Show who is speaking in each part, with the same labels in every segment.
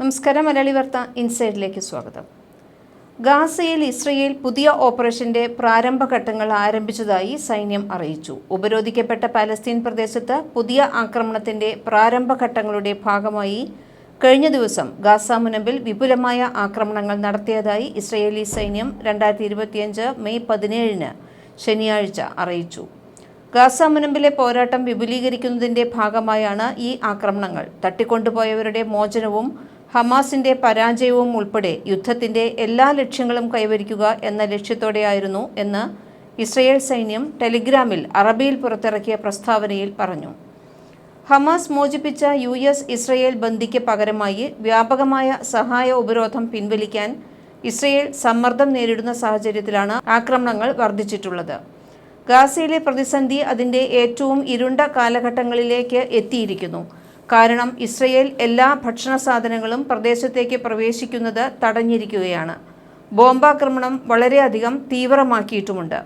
Speaker 1: നമസ്കാരം മലയാളി വാർത്ത ഇൻസൈഡിലേക്ക് സ്വാഗതം. ഗാസയിൽ ഇസ്രയേൽ പുതിയ ഓപ്പറേഷന്റെ പ്രാരംഭഘട്ടങ്ങൾ ആരംഭിച്ചതായി സൈന്യം അറിയിച്ചു. ഉപരോധിക്കപ്പെട്ട പാലസ്തീൻ പ്രദേശത്ത് പുതിയ ആക്രമണത്തിന്റെ പ്രാരംഭഘട്ടങ്ങളുടെ ഭാഗമായി കഴിഞ്ഞ ദിവസം ഗാസ മുനമ്പിൽ വിപുലമായ ആക്രമണങ്ങൾ നടത്തിയതായി ഇസ്രയേലി സൈന്യം രണ്ടായിരത്തി ഇരുപത്തിയഞ്ച് മെയ് പതിനേഴിന് ശനിയാഴ്ച അറിയിച്ചു. ഗാസ മുനമ്പിലെ പോരാട്ടം വിപുലീകരിക്കുന്നതിന്റെ ഭാഗമായാണ് ഈ ആക്രമണങ്ങൾ. തട്ടിക്കൊണ്ടുപോയവരുടെ മോചനവും ഹമാസിന്റെ പരാജയവും ഉൾപ്പെടെ യുദ്ധത്തിന്റെ എല്ലാ ലക്ഷ്യങ്ങളും കൈവരിക്കുക എന്ന ലക്ഷ്യത്തോടെയായിരുന്നു എന്ന് ഇസ്രയേൽ സൈന്യം ടെലിഗ്രാമിൽ അറബിയിൽ പുറത്തിറക്കിയ പ്രസ്താവനയിൽ പറഞ്ഞു. ഹമാസ് മോചിപ്പിച്ച യു എസ് ഇസ്രയേൽ ബന്ദിക്ക് പകരമായി വ്യാപകമായ സഹായ ഉപരോധം പിൻവലിക്കാൻ ഇസ്രയേൽ സമ്മർദ്ദം നേരിടുന്ന സാഹചര്യത്തിലാണ് ആക്രമണങ്ങൾ വർദ്ധിച്ചിട്ടുള്ളത്. ഗാസയിലെ പ്രതിസന്ധി അതിന്റെ ഏറ്റവും ഇരുണ്ട കാലഘട്ടങ്ങളിലേക്ക് എത്തിയിരിക്കുന്നു. കാരണം ഇസ്രയേൽ എല്ലാ ഭക്ഷണ സാധനങ്ങളും പ്രദേശത്തേക്ക് പ്രവേശിക്കുന്നത് തടഞ്ഞിരിക്കുകയാണ്. ബോംബാക്രമണം വളരെയധികം തീവ്രമാക്കിയിട്ടുമുണ്ട്.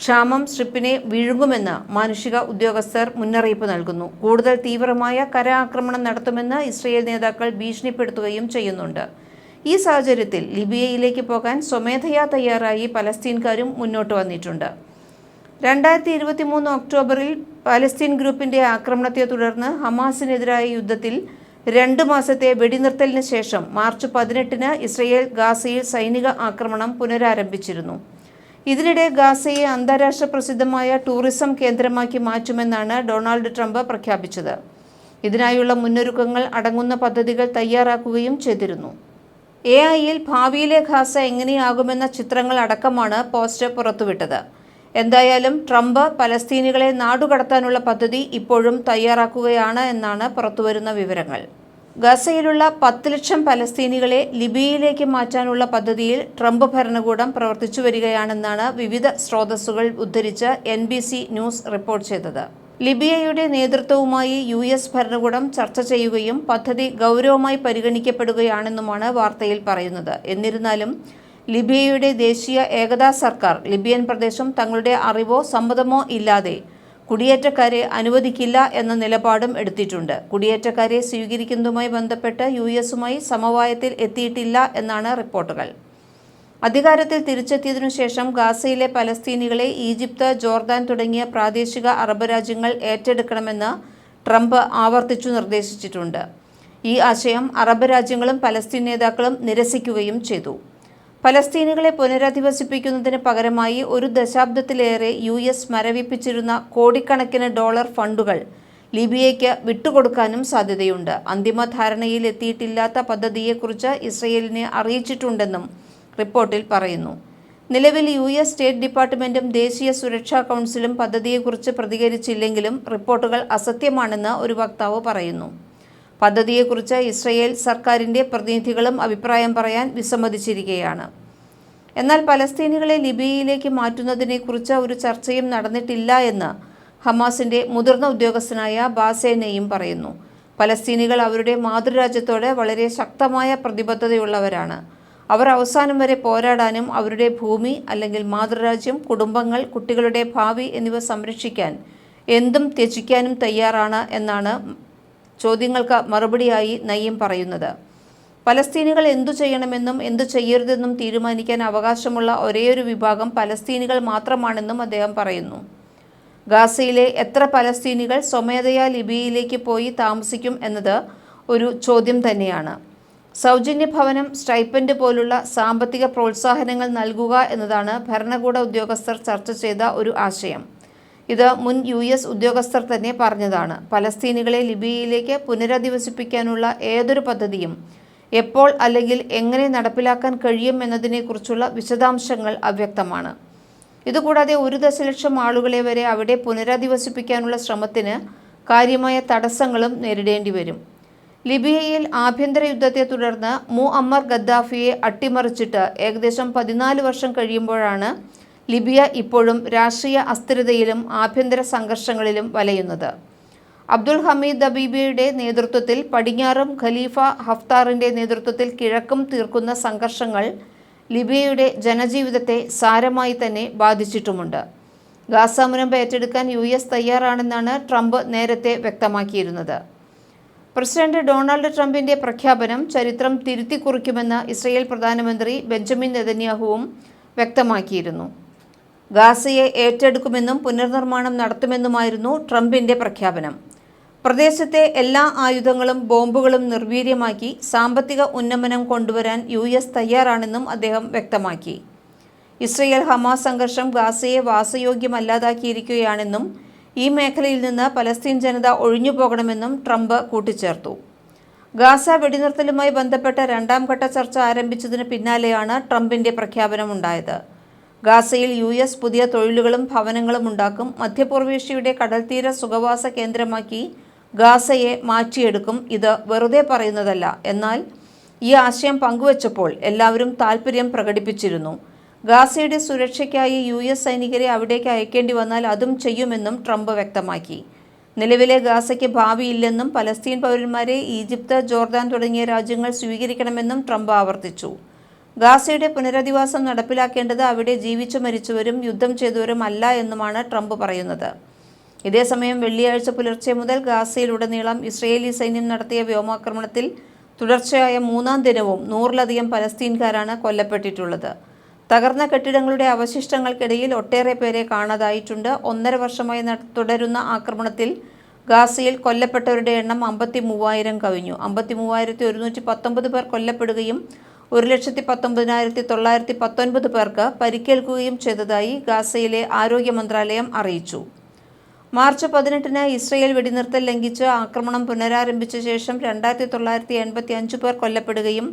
Speaker 1: ക്ഷാമം സ്ട്രിപ്പിനെ വിഴുങ്ങുമെന്ന് മാനുഷിക ഉദ്യോഗസ്ഥർ മുന്നറിയിപ്പ് നൽകുന്നു. കൂടുതൽ തീവ്രമായ കരാക്രമണം നടത്തുമെന്ന് ഇസ്രയേൽ നേതാക്കൾ ഭീഷണിപ്പെടുത്തുകയും ചെയ്യുന്നുണ്ട്. ഈ സാഹചര്യത്തിൽ ലിബിയയിലേക്ക് പോകാൻ സ്വമേധയാ തയ്യാറായി പലസ്തീൻകാരും മുന്നോട്ട് വന്നിട്ടുണ്ട്. രണ്ടായിരത്തി ഇരുപത്തി മൂന്ന് ഒക്ടോബറിൽ പാലസ്തീൻ ഗ്രൂപ്പിന്റെ ആക്രമണത്തെ തുടർന്ന് ഹമാസിനെതിരായ യുദ്ധത്തിൽ രണ്ട് മാസത്തെ വെടിനിർത്തലിന് ശേഷം മാർച്ച് പതിനെട്ടിന് ഇസ്രയേൽ ഗാസയിൽ സൈനിക ആക്രമണം പുനരാരംഭിച്ചിരുന്നു. ഇതിനിടെ ഗാസയെ അന്താരാഷ്ട്ര പ്രസിദ്ധമായ ടൂറിസം കേന്ദ്രമാക്കി മാറ്റുമെന്നാണ് ഡൊണാൾഡ് ട്രംപ് പ്രഖ്യാപിച്ചത്. ഇതിനായുള്ള മുന്നൊരുക്കങ്ങൾ അടങ്ങുന്ന പദ്ധതികൾ തയ്യാറാക്കുകയും ചെയ്തിരുന്നു. എ ഐയിൽ ഭാവിയിലെ ഗാസ എങ്ങനെയാകുമെന്ന ചിത്രങ്ങൾ അടക്കമാണ് പോസ്റ്റർ പുറത്തുവിട്ടത്. എന്തായാലും ട്രംപ് പലസ്തീനികളെ നാടുകടത്താനുള്ള പദ്ധതി ഇപ്പോഴും തയ്യാറാക്കുകയാണ് എന്നാണ് പുറത്തുവരുന്ന വിവരങ്ങൾ. ഗസയിലുള്ള പത്ത് ലക്ഷം പലസ്തീനികളെ ലിബിയയിലേക്ക് മാറ്റാനുള്ള പദ്ധതിയിൽ ട്രംപ് ഭരണകൂടം പ്രവർത്തിച്ചു വരികയാണെന്നാണ് വിവിധ സ്രോതസ്സുകൾ ഉദ്ധരിച്ച് എൻ ന്യൂസ് റിപ്പോർട്ട് ചെയ്തത്. ലിബിയയുടെ നേതൃത്വവുമായി യു എസ് ഭരണകൂടം ചർച്ച ചെയ്യുകയും പദ്ധതി ഗൗരവമായി പരിഗണിക്കപ്പെടുകയാണെന്നുമാണ് വാർത്തയിൽ പറയുന്നത്. എന്നിരുന്നാലും ലിബിയയുടെ ദേശീയ ഏകതാ സർക്കാർ ലിബിയൻ പ്രദേശം തങ്ങളുടെ അറിവോ സമ്മതമോ ഇല്ലാതെ കുടിയേറ്റക്കാരെ അനുവദിക്കില്ല എന്ന നിലപാടും എടുത്തിട്ടുണ്ട്. കുടിയേറ്റക്കാരെ സ്വീകരിക്കുന്നതുമായി ബന്ധപ്പെട്ട് യു എസുമായി സമവായത്തിൽ എത്തിയിട്ടില്ല എന്നാണ് റിപ്പോർട്ടുകൾ. അധികാരത്തിൽ തിരിച്ചെത്തിയതിനു ശേഷം ഗാസയിലെ പലസ്തീനികളെ ഈജിപ്ത് ജോർദാൻ തുടങ്ങിയ പ്രാദേശിക അറബ് രാജ്യങ്ങൾ ഏറ്റെടുക്കണമെന്ന് ട്രംപ് ആവർത്തിച്ചു നിർദ്ദേശിച്ചിട്ടുണ്ട്. ഈ ആശയം അറബ് രാജ്യങ്ങളും പലസ്തീൻ നേതാക്കളും നിരസിക്കുകയും ചെയ്തു. പലസ്തീനുകളെ പുനരധിവസിപ്പിക്കുന്നതിന് പകരമായി ഒരു ദശാബ്ദത്തിലേറെ യു എസ് മരവിപ്പിച്ചിരുന്ന കോടിക്കണക്കിന് ഡോളർ ഫണ്ടുകൾ ലിബിയയ്ക്ക് വിട്ടുകൊടുക്കാനും സാധ്യതയുണ്ട്. അന്തിമ ധാരണയിൽ എത്തിയിട്ടില്ലാത്ത പദ്ധതിയെക്കുറിച്ച് ഇസ്രയേലിനെ അറിയിച്ചിട്ടുണ്ടെന്നും റിപ്പോർട്ടിൽ പറയുന്നു. നിലവിൽ യു എസ് സ്റ്റേറ്റ് ഡിപ്പാർട്ട്മെന്റും ദേശീയ സുരക്ഷാ കൗൺസിലും പദ്ധതിയെക്കുറിച്ച് പ്രതികരിച്ചില്ലെങ്കിലും റിപ്പോർട്ടുകൾ അസത്യമാണെന്ന് ഒരു വക്താവ് പറയുന്നു. പദ്ധതിയെക്കുറിച്ച് ഇസ്രയേൽ സർക്കാരിന്റെ പ്രതിനിധികളും അഭിപ്രായം പറയാൻ വിസമ്മതിച്ചിരിക്കുകയാണ്. എന്നാൽ പലസ്തീനികളെ ലിബിയയിലേക്ക് മാറ്റുന്നതിനെക്കുറിച്ച് ഒരു ചർച്ചയും നടന്നിട്ടില്ല എന്ന് ഹമാസിന്റെ മുതിർന്ന ഉദ്യോഗസ്ഥനായ ബാസേനയും പറയുന്നു. പലസ്തീനികൾ അവരുടെ മാതൃരാജ്യത്തോട് വളരെ ശക്തമായ പ്രതിബദ്ധതയുള്ളവരാണ്. അവർ അവസാനം വരെ പോരാടാനും അവരുടെ ഭൂമി അല്ലെങ്കിൽ മാതൃരാജ്യം കുടുംബങ്ങൾ കുട്ടികളുടെ ഭാവി എന്നിവ സംരക്ഷിക്കാൻ എന്തും ത്യജിക്കാനും തയ്യാറാണ് എന്നാണ് ചോദ്യങ്ങൾക്ക് മറുപടിയായി നയ്യം പറയുന്നത്. പലസ്തീനികൾ എന്തു ചെയ്യണമെന്നും എന്തു ചെയ്യരുതെന്നും തീരുമാനിക്കാൻ അവകാശമുള്ള ഒരേയൊരു വിഭാഗം പലസ്തീനികൾ മാത്രമാണെന്നും അദ്ദേഹം പറയുന്നു. ഗാസയിലെ എത്ര പലസ്തീനികൾ സ്വമേധയാ ലിബിയയിലേക്ക് പോയി താമസിക്കും എന്നത് ഒരു ചോദ്യം തന്നെയാണ്. സൗജന്യ ഭവനം സ്റ്റൈപ്പൻഡ് പോലുള്ള സാമ്പത്തിക പ്രോത്സാഹനങ്ങൾ നൽകുക എന്നതാണ് ഭരണകൂട ഉദ്യോഗസ്ഥർ ചർച്ച ചെയ്ത ഒരു ആശയം. ഇത് മുൻ യു എസ് ഉദ്യോഗസ്ഥർ തന്നെ പറഞ്ഞതാണ്. പലസ്തീനികളെ ലിബിയയിലേക്ക് പുനരധിവസിപ്പിക്കാനുള്ള ഏതൊരു പദ്ധതിയും എപ്പോൾ അല്ലെങ്കിൽ എങ്ങനെ നടപ്പിലാക്കാൻ കഴിയും എന്നതിനെക്കുറിച്ചുള്ള വിശദാംശങ്ങൾ അവ്യക്തമാണ്. ഇതുകൂടാതെ ഒരു ദശലക്ഷം ആളുകളെ വരെ അവിടെ പുനരധിവസിപ്പിക്കാനുള്ള ശ്രമത്തിന് കാര്യമായ തടസ്സങ്ങളും നേരിടേണ്ടി വരും. ലിബിയയിൽ ആഭ്യന്തര യുദ്ധത്തെ തുടർന്ന് മു അമ്മർ ഗദ്ദാഫിയെ അട്ടിമറിച്ചിട്ട് ഏകദേശം പതിനാല് വർഷം കഴിയുമ്പോഴാണ് ലിബിയ ഇപ്പോഴും രാഷ്ട്രീയ അസ്ഥിരതയിലും ആഭ്യന്തര സംഘർഷങ്ങളിലും വലയുന്നത്. അബ്ദുൽ ഹമീദ് ദബീബിയുടെ നേതൃത്വത്തിൽ പടിഞ്ഞാറും ഖലീഫ ഹഫ്താറിന്റെ നേതൃത്വത്തിൽ കിഴക്കും തീർക്കുന്ന സംഘർഷങ്ങൾ ലിബിയയുടെ ജനജീവിതത്തെ സാരമായി തന്നെ ബാധിച്ചിട്ടുമുണ്ട്. ഗാസ ഏറ്റെടുക്കാൻ യു എസ് തയ്യാറാണെന്നാണ് ട്രംപ് നേരത്തെ വ്യക്തമാക്കിയിരുന്നത്. പ്രസിഡന്റ് ഡൊണാൾഡ് ട്രംപിന്റെ പ്രഖ്യാപനം ചരിത്രം തിരുത്തിക്കുറിക്കുമെന്ന് ഇസ്രയേൽ പ്രധാനമന്ത്രി ബെഞ്ചമിൻ നെതന്യാഹുവും വ്യക്തമാക്കിയിരുന്നു. ഗാസയെ ഏറ്റെടുക്കുമെന്നും പുനർനിർമ്മാണം നടത്തുമെന്നുമായിരുന്നു ട്രംപിന്റെ പ്രഖ്യാപനം. പ്രദേശത്തെ എല്ലാ ആയുധങ്ങളും ബോംബുകളും നിർവീര്യമാക്കി സാമ്പത്തിക ഉന്നമനം കൊണ്ടുവരാൻ യു എസ് തയ്യാറാണെന്നും അദ്ദേഹം വ്യക്തമാക്കി. ഇസ്രയേൽ ഹമാസ് സംഘർഷം ഗാസയെ വാസയോഗ്യമല്ലാതാക്കിയിരിക്കുകയാണെന്നും ഈ മേഖലയിൽ നിന്ന് പലസ്തീൻ ജനത ഒഴിഞ്ഞുപോകണമെന്നും ട്രംപ് കൂട്ടിച്ചേർത്തു. ഗാസ വെടിനിർത്തലുമായി ബന്ധപ്പെട്ട രണ്ടാം ഘട്ട ചർച്ച ആരംഭിച്ചതിന് പിന്നാലെയാണ് ട്രംപിന്റെ പ്രഖ്യാപനമുണ്ടായത്. ഗാസയിൽ യു എസ് പുതിയ തൊഴിലുകളും ഭവനങ്ങളും ഉണ്ടാക്കും. മധ്യപൂർവേഷ്യയുടെ കടൽത്തീര സുഖവാസ കേന്ദ്രമാക്കി ഗാസയെ മാറ്റിയെടുക്കും. ഇത് വെറുതെ പറയുന്നതല്ല. എന്നാൽ ഈ ആശയം പങ്കുവച്ചപ്പോൾ എല്ലാവരും താൽപ്പര്യം പ്രകടിപ്പിച്ചിരുന്നു. ഗാസയുടെ സുരക്ഷയ്ക്കായി യു എസ് സൈനികരെ അവിടേക്ക് അയക്കേണ്ടി വന്നാൽ അതും ചെയ്യുമെന്നും ട്രംപ് വ്യക്തമാക്കി. നിലവിലെ ഗാസയ്ക്ക് ഭാവിയില്ലെന്നും പലസ്തീൻ പൗരന്മാരെ ഈജിപ്ത് ജോർദാൻ തുടങ്ങിയ രാജ്യങ്ങൾ സ്വീകരിക്കണമെന്നും ട്രംപ് ആവർത്തിച്ചു. ഗാസയുടെ പുനരധിവാസം നടപ്പിലാക്കേണ്ടത് അവിടെ ജീവിച്ചു മരിച്ചവരും യുദ്ധം ചെയ്തവരും അല്ല എന്നുമാണ് ട്രംപ് പറയുന്നത്. ഇതേസമയം വെള്ളിയാഴ്ച പുലർച്ചെ മുതൽ ഗാസയിലുടനീളം ഇസ്രയേലി സൈന്യം നടത്തിയ വ്യോമാക്രമണത്തിൽ തുടർച്ചയായ മൂന്നാം ദിനവും നൂറിലധികം പലസ്തീൻകാരാണ് കൊല്ലപ്പെട്ടിട്ടുള്ളത്. തകർന്ന കെട്ടിടങ്ങളുടെ അവശിഷ്ടങ്ങൾക്കിടയിൽ ഒട്ടേറെ പേരെ കാണാതായിട്ടുണ്ട്. ഒന്നര വർഷമായി തുടരുന്ന ആക്രമണത്തിൽ ഗാസയിൽ കൊല്ലപ്പെട്ടവരുടെ എണ്ണം അമ്പത്തി മൂവായിരം കവിഞ്ഞു അമ്പത്തി മൂവായിരത്തി ഒരുന്നൂറ്റി പത്തൊമ്പത് പേർ കൊല്ലപ്പെടുകയും ഒരു ലക്ഷത്തി പത്തൊമ്പതിനായിരത്തി തൊള്ളായിരത്തി പത്തൊൻപത് പേർക്ക് പരിക്കേൽക്കുകയും ചെയ്തതായി ഗാസയിലെ ആരോഗ്യ മന്ത്രാലയം അറിയിച്ചു. മാർച്ച് പതിനെട്ടിന് ഇസ്രയേൽ വെടിനിർത്തൽ ലംഘിച്ച് ആക്രമണം പുനരാരംഭിച്ച ശേഷം രണ്ടായിരത്തി തൊള്ളായിരത്തി എൺപത്തി അഞ്ച് പേർ കൊല്ലപ്പെടുകയും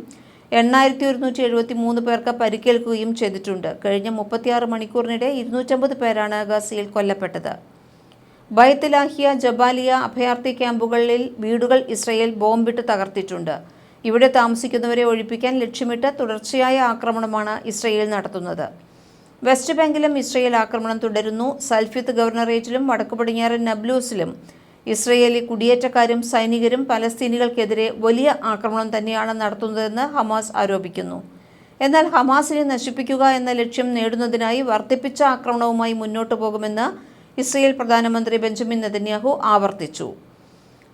Speaker 1: എണ്ണായിരത്തി ഒരുന്നൂറ്റി എഴുപത്തി മൂന്ന് പേർക്ക് പരിക്കേൽക്കുകയും ചെയ്തിട്ടുണ്ട്. കഴിഞ്ഞ മുപ്പത്തിയാറ് മണിക്കൂറിനിടെ ഇരുന്നൂറ്റമ്പത് പേരാണ് ഗാസയിൽ കൊല്ലപ്പെട്ടത്. ബൈത്തലാഹിയ ജബാലിയ അഭയാർത്ഥി ക്യാമ്പുകളിൽ വീടുകൾ ഇസ്രയേൽ ബോംബിട്ട് തകർത്തിട്ടുണ്ട്. ഇവിടെ താമസിക്കുന്നവരെ ഒഴിപ്പിക്കാൻ ലക്ഷ്യമിട്ട് തുടർച്ചയായ ആക്രമണമാണ് ഇസ്രയേൽ നടത്തുന്നത്. വെസ്റ്റ് ബാങ്കിലും ഇസ്രയേൽ ആക്രമണം തുടരുന്നു. സൽഫിത്ത് ഗവർണറേറ്റിലും വടക്കു പടിഞ്ഞാറൻ നബ്ലൂസിലും ഇസ്രയേലി കുടിയേറ്റക്കാരും സൈനികരും പലസ്തീനികൾക്കെതിരെ വലിയ ആക്രമണം തന്നെയാണ് നടത്തുന്നതെന്ന് ഹമാസ് ആരോപിക്കുന്നു. എന്നാൽ ഹമാസിനെ നശിപ്പിക്കുക എന്ന ലക്ഷ്യം നേടുന്നതിനായി വർദ്ധിപ്പിച്ച ആക്രമണവുമായി മുന്നോട്ടു പോകുമെന്ന് ഇസ്രയേൽ പ്രധാനമന്ത്രി ബെഞ്ചമിൻ നെതന്യാഹു ആവർത്തിച്ചു.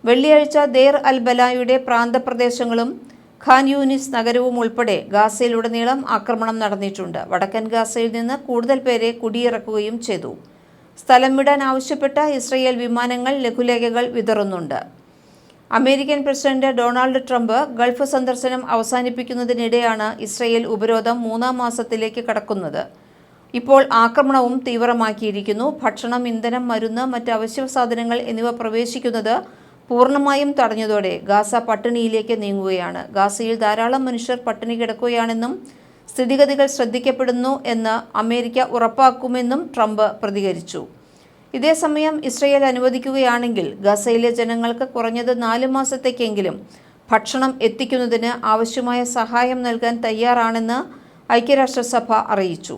Speaker 1: വെള്ളിയാഴ്ച ദേർ അൽ ബലായുടെ പ്രാന്തപ്രദേശങ്ങളും ഖാൻ യൂനിസ് നഗരവും ഉൾപ്പെടെ ഗാസയിലുടനീളം ആക്രമണം നടന്നിട്ടുണ്ട്. വടക്കൻ ഗാസയിൽ നിന്ന് കൂടുതൽ പേരെ കുടിയിറക്കുകയും ചെയ്തു. സ്ഥലം വിടാൻ ആവശ്യപ്പെട്ട ഇസ്രയേൽ വിമാനങ്ങൾ ലഘുലേഖകൾ വിതറുന്നുണ്ട്. American president Donald Trump Gulf സന്ദർശനം അവസാനിപ്പിക്കുന്നതിനിടെയാണ് ഇസ്രയേൽ ഉപരോധം മൂന്നാം മാസത്തിലേക്ക് കടക്കുന്നത്. ഇപ്പോൾ ആക്രമണവും തീവ്രമാക്കിയിരിക്കുന്നു. ഭക്ഷണം ഇന്ധനം മരുന്ന് മറ്റ് അവശ്യ സാധനങ്ങൾ എന്നിവ പ്രവേശിക്കുന്നത് പൂർണമായും തടഞ്ഞതോടെ ഗാസ പട്ടിണിയിലേക്ക് നീങ്ങുകയാണ്. ഗാസയിൽ ധാരാളം മനുഷ്യർ പട്ടിണി കിടക്കുകയാണെന്നും സ്ഥിതിഗതികൾ ശ്രദ്ധിക്കപ്പെടുന്നു എന്ന് അമേരിക്ക ഉറപ്പാക്കുമെന്നും ട്രംപ് പ്രതികരിച്ചു. ഇതേസമയം ഇസ്രയേൽ അനുവദിക്കുകയാണെങ്കിൽ ഗസയിലെ ജനങ്ങൾക്ക് കുറഞ്ഞത് നാല് മാസത്തേക്കെങ്കിലും ഭക്ഷണം എത്തിക്കുന്നതിന് ആവശ്യമായ സഹായം നൽകാൻ തയ്യാറാണെന്ന് ഐക്യരാഷ്ട്രസഭ അറിയിച്ചു.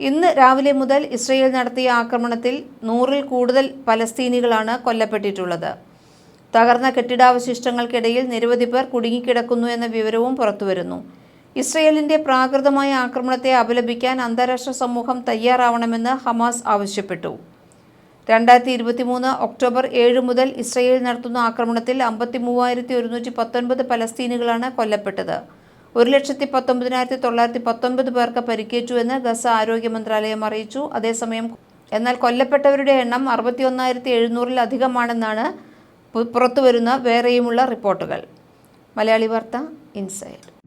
Speaker 1: ഇന്ന് രാവിലെ മുതൽ ഇസ്രയേൽ നടത്തിയ ആക്രമണത്തിൽ നൂറിൽ കൂടുതൽ പലസ്തീനികളാണ് കൊല്ലപ്പെട്ടിട്ടുള്ളത്. തകർന്ന കെട്ടിടാവശിഷ്ടങ്ങൾക്കിടയിൽ നിരവധി പേർ കുടുങ്ങിക്കിടക്കുന്നു എന്ന വിവരവും പുറത്തുവരുന്നു. ഇസ്രയേലിന്റെ പ്രാകൃതമായ ആക്രമണത്തെ അപലപിക്കാൻ അന്താരാഷ്ട്ര സമൂഹം തയ്യാറാവണമെന്ന് ഹമാസ് ആവശ്യപ്പെട്ടു. രണ്ടായിരത്തി ഇരുപത്തി മൂന്ന് ഒക്ടോബർ ഏഴ് മുതൽ ഇസ്രയേൽ നടത്തുന്ന ആക്രമണത്തിൽ അമ്പത്തി മൂവായിരത്തി ഒരുന്നൂറ്റി പത്തൊൻപത് പലസ്തീനുകളാണ് കൊല്ലപ്പെട്ടത്. ഒരു ലക്ഷത്തി പത്തൊമ്പതിനായിരത്തി തൊള്ളായിരത്തി പത്തൊൻപത് പേർക്ക് പരിക്കേറ്റുവെന്ന് ഗസ ആരോഗ്യ മന്ത്രാലയം അറിയിച്ചു. അതേസമയം എന്നാൽ കൊല്ലപ്പെട്ടവരുടെ എണ്ണം അറുപത്തി ഒന്നായിരത്തി എഴുന്നൂറിലധികമാണെന്നാണ് പു- പുറത്തുവരുന്ന വേറെയുമുള്ള റിപ്പോർട്ടുകൾ. മലയാളി വാർത്ത ഇൻസൈഡ്.